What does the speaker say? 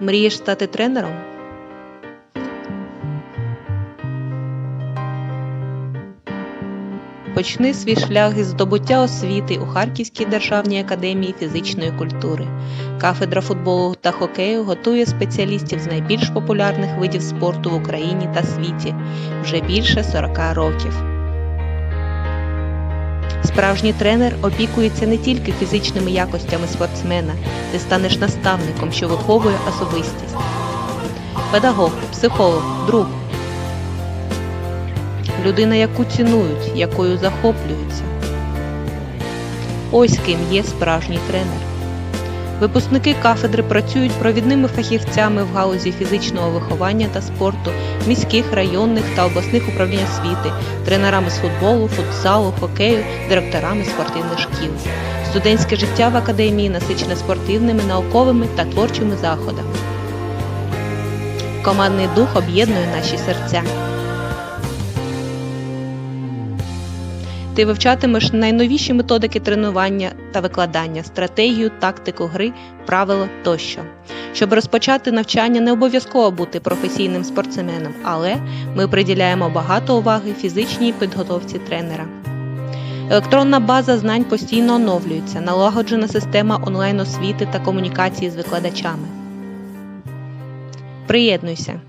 Мрієш стати тренером? Почни свій шлях із здобуття освіти у Харківській державній академії фізичної культури. Кафедра футболу та хокею готує спеціалістів з найбільш популярних видів спорту в Україні та світі вже більше 40 років. Справжній тренер опікується не тільки фізичними якостями спортсмена, ти станеш наставником, що виховує особистість. Педагог, психолог, друг. Людина, яку цінують, якою захоплюються. Ось ким є справжній тренер. Випускники кафедри працюють провідними фахівцями в галузі фізичного виховання та спорту міських, районних та обласних управлінь освіти, тренерами з футболу, футзалу, хокею, директорами спортивних шкіл. Студентське життя в академії насичене спортивними, науковими та творчими заходами. Командний дух об'єднує наші серця. Ти вивчатимеш найновіші методики тренування та викладання, стратегію, тактику гри, правила тощо. Щоб розпочати навчання, не обов'язково бути професійним спортсменом, але ми приділяємо багато уваги фізичній підготовці тренера. Електронна база знань постійно оновлюється, налагоджена система онлайн освіти та комунікації з викладачами. Приєднуйся!